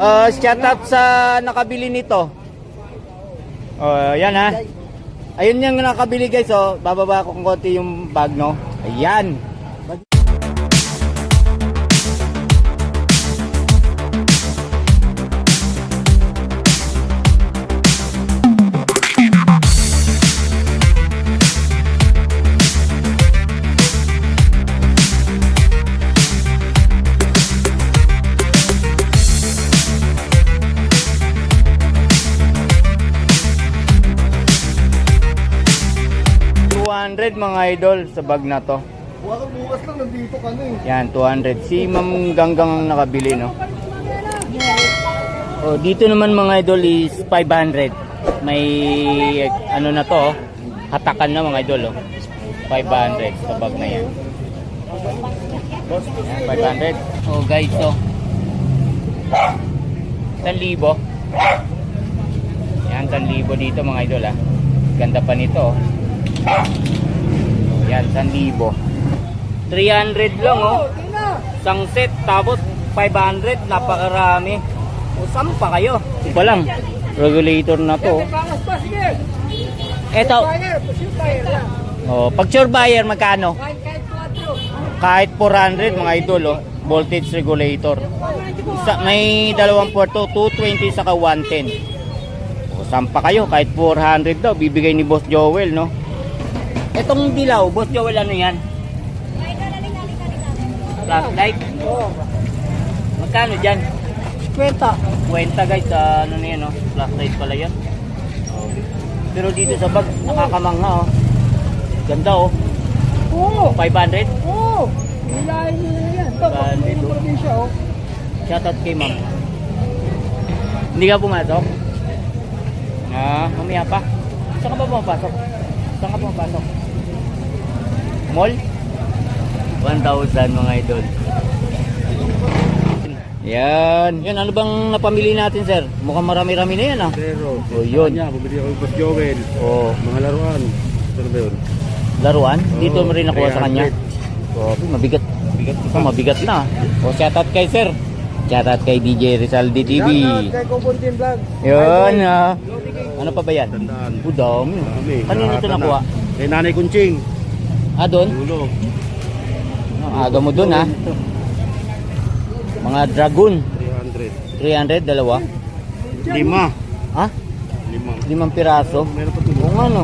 Uh, shout out sa nakabili nito. Oh, yan ha. Ayun yung nakabili guys, oh. Bababa ko kung konti yung bag, no? Ayan. $200 mga idol sa bag na to. Bukas bukas lang nandito ka na eh. Yan, 200. Si Ma'am Ganggang ang nakabili, no? Oh, dito naman mga idol is 500. May ano na to, oh. hatakan na mga idol, oh. 500 sa bag na yan. Yan, 500. Oh, guys, oh. 1,000. Yan, 1,000 dito mga idol, ah. Ganda pa nito, oh. Yan, 1,000. 300 lang, oh. Isang set, tapos 500, napakarami. O, saan pa kayo? Iba lang. Regulator na to. Lang. oh, pag sure buyer, magkano? Kahit kahit 4. Kahit 400, mga idol, oh. Voltage regulator. Sa, may dalawang porto, 220 saka 110. O, saan pa kayo? Kahit 400 daw, bibigay ni Boss Joel, no? Etong dilaw, Boss Joel, ano yan? Flashlight? Oo. Magkano dyan? Kwenta. Kwenta guys, sa ano na yan, oh. flashlight pala yan. Pero dito sa bag, nakakamangha oh. Ganda oh. Oo. 500. Oo. Hilahin nyo na yan. Ito, pag Bandit, yung oh. probinsya, oh. Shoutout kay ma'am. Hindi ka pumasok? Ah, mamaya pa. Saan ka ba pumapasok? Saan ka pumapasok? Mall? 1,000 mga idol. Yan. Yan, ano bang napamili natin, sir? Mukhang marami-rami na yan, ah. Pero, Oh, yun. Kanya, bumili ako yung Boss Joel. Oh, Mga laruan. Na ba yun? laruan? Oo, Dito mo rin nakuha sa kanya? 300. Oh, mabigat. Mabigat. Ito, mabigat na. O, shoutout kay sir. Shoutout kay DJ Rizaldi TV. Shoutout kay Kukuntin Vlog. Yun, ah. Ano pa ba yan? Tandaan. Oh, dami. Kanino ito nakuha? Kay Nanay Kunching. Ah, doon? Ulo. Ah, aga mo doon, ha? Mga dragon. 300. 300, dalawa. Lima. Ha? Lima. Limang piraso. Meron pa tulo. Oo nga, no?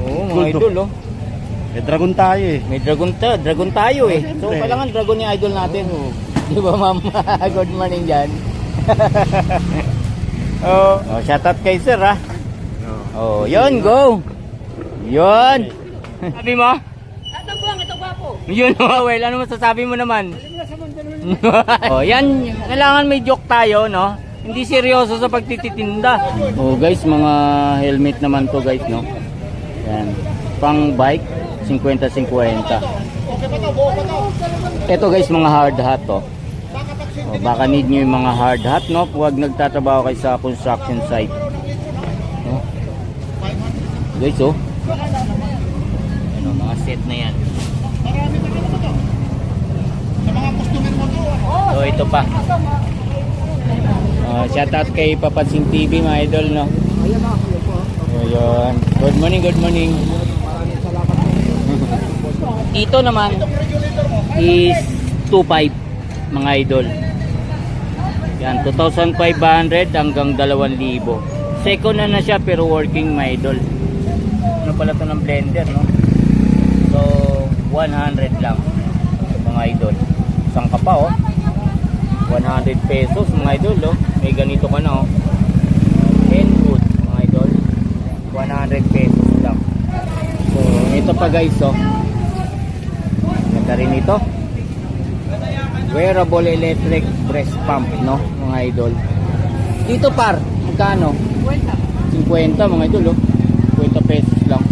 Oo, mga Gold, idol, oh. Eh, dragon tayo eh. May dragon ta, dragon tayo eh. So, kailangan dragon yung idol natin. Di ba, ma'am? Good morning dyan. oh, oh, shoutout kay sir, ha? Oh, yon go. Yon. Sabi mo? Gwapo. Yun, oh, well, ano masasabi mo naman? Alam na sa oh, yan, kailangan may joke tayo, no? Hindi seryoso sa pagtititinda. Oh, guys, mga helmet naman to, guys, no? Yan. Pang bike, 50-50. Ito, guys, mga hard hat, to. Oh, baka need nyo yung mga hard hat, no? Huwag nagtatrabaho kayo sa construction site. No? Guys, oh. Ano, mga set na yan. So ito pa. Uh, shout out kay Papansin TV mga idol no. Ayan na, ayan po. So, yun. Good morning, good morning. Maraming salamat. Ito naman is 2.5 mga idol. Yan, 2,500 hanggang 2,000. Second na na siya pero working mga idol. Ano pala to ng blender no? So 100 lang mga idol. Isang ka pa oh. 100 pesos mga idol oh. May ganito ka na oh. 10 wood mga idol. 100 pesos lang. So ito pa guys oh. Ganda rin ito. Wearable electric breast pump no mga idol. Dito par, magkano? Kwenta. 50 mga idol oh. 50 pesos lang.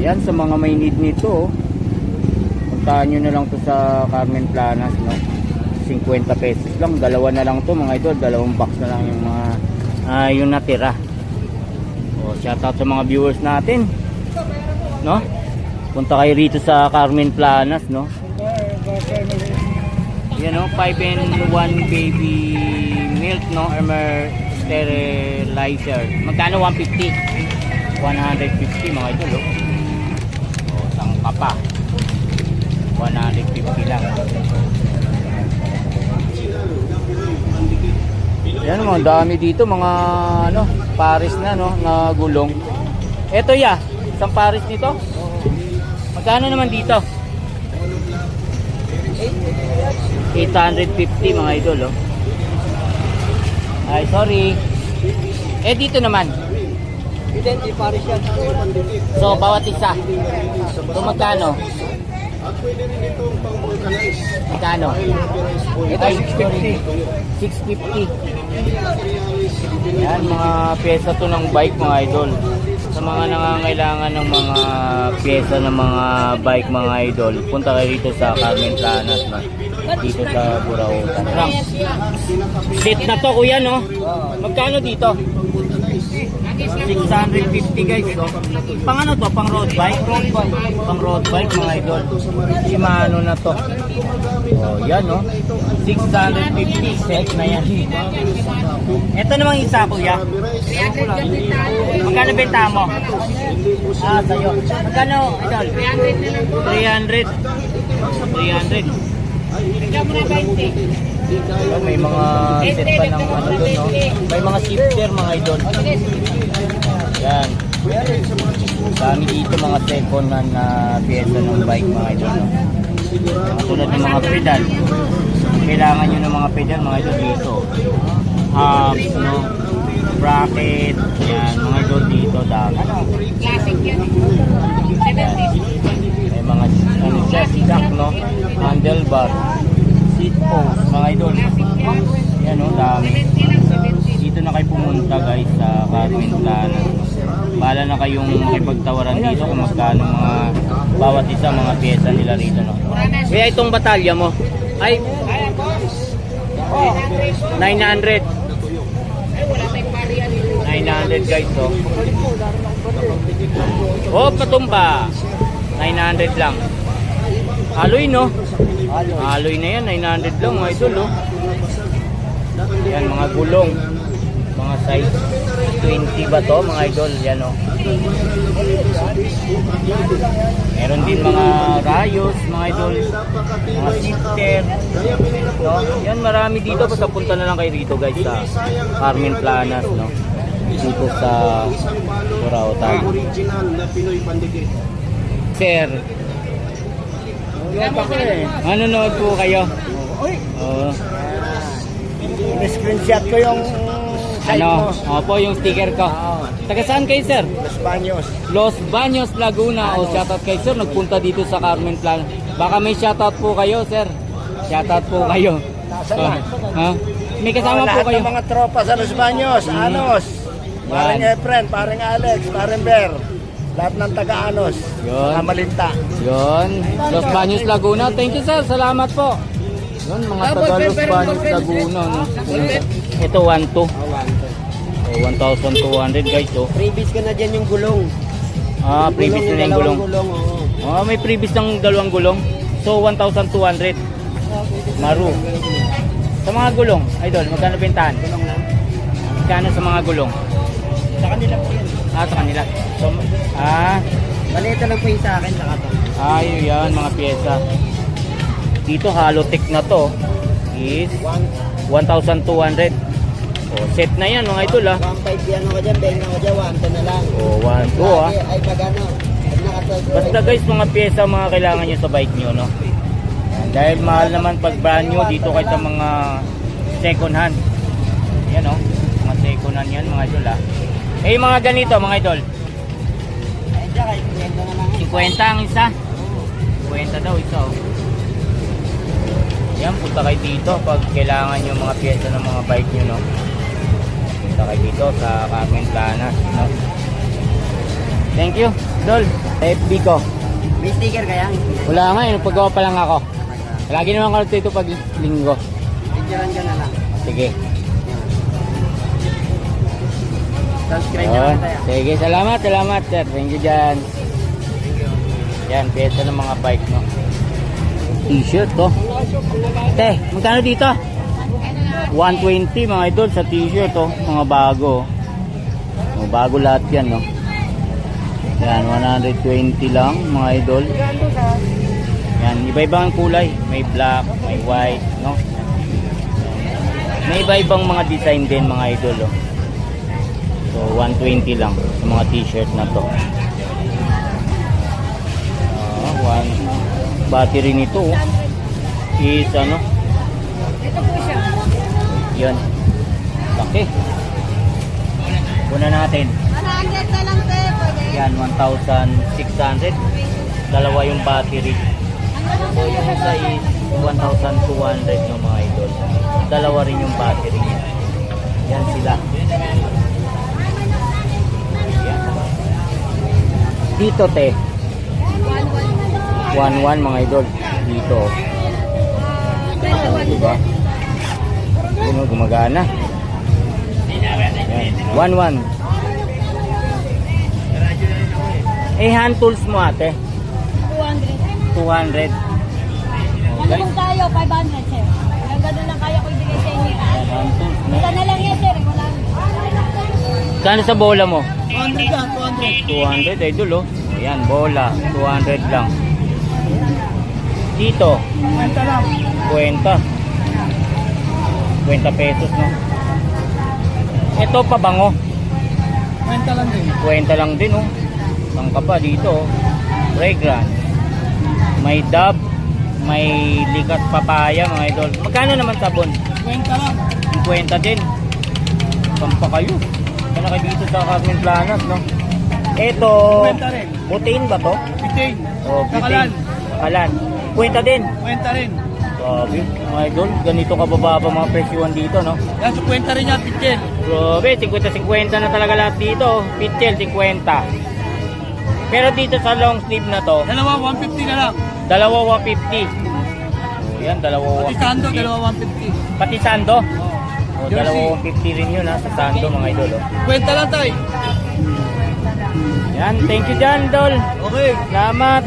Oh, yan sa mga may need nito oh. Puntahan nyo na lang to sa Carmen Planas no. 50 pesos lang. Dalawa na lang to mga idol. Dalawang box na lang yung mga ah, yung natira. Oh, shout out sa mga viewers natin. No? Punta kayo rito sa Carmen Planas no. Yan oh, 5 and 1 baby brake, no? Armor sterilizer. Magkano? 150? 150 mga idol, oh. Oh, sangka pa. 150 lang. Yan, mga dami dito, mga ano, Paris na, no, na gulong. Eto ya, isang Paris nito. Magkano naman dito? 850 mga idol, oh. Ay, sorry. Eh, dito naman. Hindi, di Paris yan. So, bawat isa. So, magkano? Magkano? Ito, Ay, 650. 650. Yan, mga pyesa to ng bike mga idol. Sa mga nangangailangan ng mga pyesa ng mga bike mga idol, punta kayo dito sa Carmen Planas na dito sa. Ram. Seat na to kuya no? Magkano dito? 650 guys no? Pang ano to? Pang road bike? Pang road bike mga idol. Shimano na to. Oh, yan no? 650 set na yan. Ito namang isa kuya. Magkano benta mo? Ah, sa'yo. Magkano, idol? 300 300. 300. may mga set pa ng ano doon, no? May mga shifter, mga idol. Yan. Dami dito mga second hand na pyesa ng bike, mga idol, no? Katulad ng mga pedal. Kailangan nyo ng mga pedal, mga idol, dito. Hubs, no? Bracket, yan, mga idol dito, dami. Classic yan. Yan. May mga ano siya, jack, no? Handlebar, seat post, mga idol. Yan, no? Dami. Dito na kayo pumunta, guys, sa Carmen Planas. Bahala na kayong makipagtawaran dito kung magkano mga bawat isa mga pyesa nila rito, no? Kaya itong batalya mo, ay 900. 900 guys, oh. Oh, patumba. 900 lang. Aloy, no? Aloy na yan, 900 lang, mga idol, oh. Yan, mga gulong. Mga size 20 ba to, mga idol? Yan, oh. Meron din mga rayos, mga idol. Mga shifter. No? Yan, marami dito. Basta punta na lang kayo dito, guys, sa Carmen Planas, no? Dito sa Burautan. Original na Pinoy Pandikit. Sir, manonood po kayo. Oo. screenshot ko yung ano? mo. Opo, yung sticker ko. Oo. Taga saan kayo, sir? Los Baños. Los Baños, Laguna. O shoutout kayo, sir. Nagpunta dito sa Carmen Plan. Baka may shoutout po kayo, sir. Shoutout po kayo. Nasa Oh, na? ha? May kasama po lahat kayo. ng mga tropa sa Los Baños, Mm. Anos, paring Yan. Efren, paring Alex, paring Ber, lahat ng taga-Anos, Yun. mga Malinta. Yun. Los Baños, Laguna. Thank you, sir. Salamat po. Yun, mga taga Los Baños, Laguna. No? Ito, 1-2. Oh, 1,200 guys. Oh. Freebies ka na dyan yung gulong. Ah, previous na yung gulong. gulong. Oh, may previous ng dalawang gulong. So, 1,200. Maru. Sa mga gulong, idol, magkano bentahan? Gulong lang. Magkano sa mga gulong? Sa kanila po yun. Ah, sa kanila. So, ah, Balita lang po yung sa akin, saka to. ay, yan, mga pyesa. Dito, Halotech na to is 1,200. Oh, set na yan, mga idol, ah. 1.5 yan ako dyan, beng ako dyan, 1 na lang. Oh, 1, 2, ah. Ay, pag ano, pag Basta guys, mga pyesa mga kailangan nyo sa bike nyo, no? Dahil mahal naman pag brand new dito kayo sa mga second hand. Yan, no? Mga second hand yan, mga idol, ah. Eh, mga ganito, mga idol. Ay, dyan, kahit kwento na lang. 50 ang isa. 50 daw isa, oh. Yan, punta kayo dito pag kailangan yung mga pyesa ng mga bike nyo, no? Punta kayo dito sa Carmen Planas, no? Thank you, Dol. FB ko. May sticker kaya? Wala nga, eh. Paggawa pa lang ako. Lagi naman ako dito pag linggo. Picturean ka na lang. Sige. Subscribe na tayo. Sige, salamat, salamat, sir. Thank you dyan. Yan, pyesa ng mga bike, no? T-shirt, to. Te, magkano dito? 120 mga idol sa t-shirt oh, mga bago. Oh, bago lahat yan, no. Yan, 120 lang mga idol. Yan, iba-ibang kulay. May black, may white, no. May iba-ibang mga design din mga idol, oh. So, 120 lang sa mga t-shirt na to. Ah, one battery nito oh, is ano? Ito po siya. Yan. Laki. Una natin. 100 na lang, te. Pwede. Yan, 1,600. Dalawa yung battery. Po Yung isa is 1,200 yung mga idol. Dalawa rin yung battery niya. Yan sila. Yan. Dito te, 1,1 mga idol. Dito. oh. Diba? Yun oh, gumagana. Yan. 1,1. Eh, hand tools mo ate. 200. 200. Ano Okay. kung tayo, 500, sir. Hanggang ganun lang kaya ko ibigay sa inyo. Hand tools. Isa na lang yan, sir. Wala. Kano sa bola mo? 200 lang, 200. 200 idol oh. Ayan, bola. 200 lang. Dito, 50 lang. 20. 20 pesos, no? Ito, pabango. 50 lang din. 20 lang din, oh. Saan ka pa dito, oh. Fragrance. May dab. May likat papaya, mga idol. Magkano naman sabon? 50 lang. 50 din. Saan pa kayo? Saan kayo dito sa Carmen Planas, no? Ito, 50 rin. butiin ba to? Piting. O, Nakalan. Nakalan. 50 din. 50 rin. Grabe, mga idol. Ganito kabababa mga presyuhan dito, no? Yan, so 50 rin yan, pitin. Grabe, 50-50 na talaga lahat dito. Pitchel, 50. Pero dito sa long sleeve na to, Dalawa, 150 na lang. dalawa 150. O yan, dalawa Pati sando, 150. dalawa 150. Pati sando. Oh. Dalawa 150 rin yun ha, sa sando mga idol. Oh. 50 lang tayo. Yan, thank you dyan, Dol. Okay. Salamat.